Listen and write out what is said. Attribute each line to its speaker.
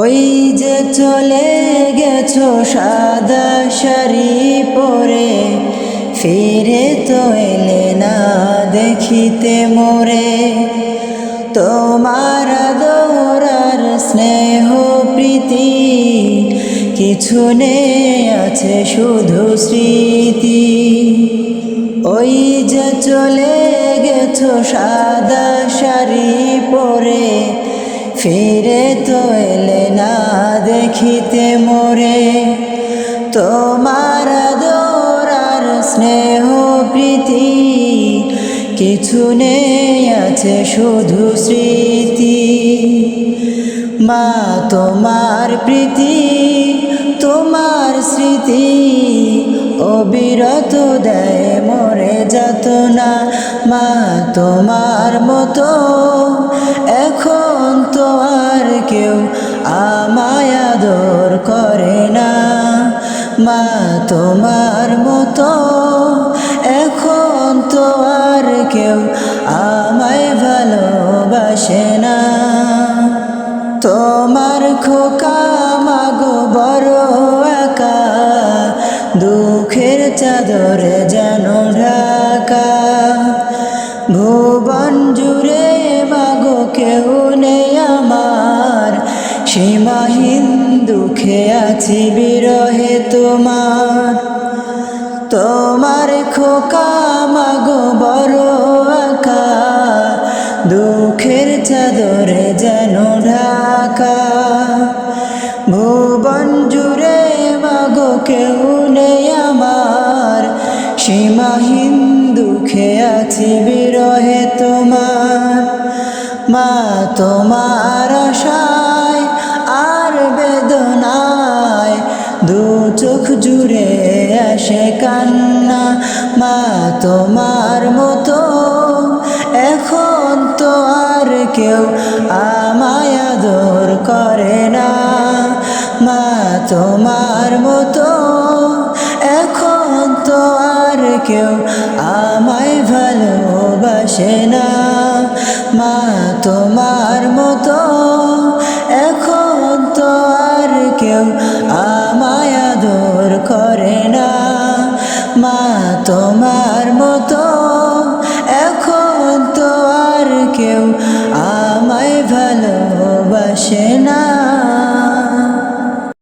Speaker 1: ওই যে চলে গেছো সাদা শাড়ি পরে, ফিরে তো এলে না দেখিতে মোরে। তোমার আদরার স্নেহ প্রীতি, কিছু নেই আছে শুধু স্মৃতি। ওই যে চলে গেছো সাদা শাড়ি পরে, ফিরে তো এলে না দেখিতে মোরে, তোমার আদরার স্নেহ প্রীতি কিছু নেই আছে শুধু স্মৃতি। মা, তোমার প্রীতি, তোমার স্মৃতি অবিরত দেয় মরে যত না। মা, তোমার মতো মা তোমার মতো, এখন তো আর কেউ আমায় ভালোবাসে না। তোমার খোকা মাগো বড় একা, দুঃখের চাদরে যেন দুঃখে আছি বিরহে তোমার তোমার খোকা মাগো বড় আকা দুঃখের চাদরে যেন ঢাকা, ভুবন জুড়ে মাগো কেউ নেই আমার, সীমাহীন দুঃখে আছি বিরহে তোমার, মা তোমার আশায় জুড়ে আসে কান্না, মা তোমার মতো। এখন তো আর কেউ আমায় আদর করে না। মা তোমার মতো। এখন তো আর কেউ আমায় ভালোবাসে না। মা তোমার মতো। এখন তো আর কেউ আমায় আদর করে না। মা তোমার মতো এখন তো আর কেউ আমায় ভালোবাসে না।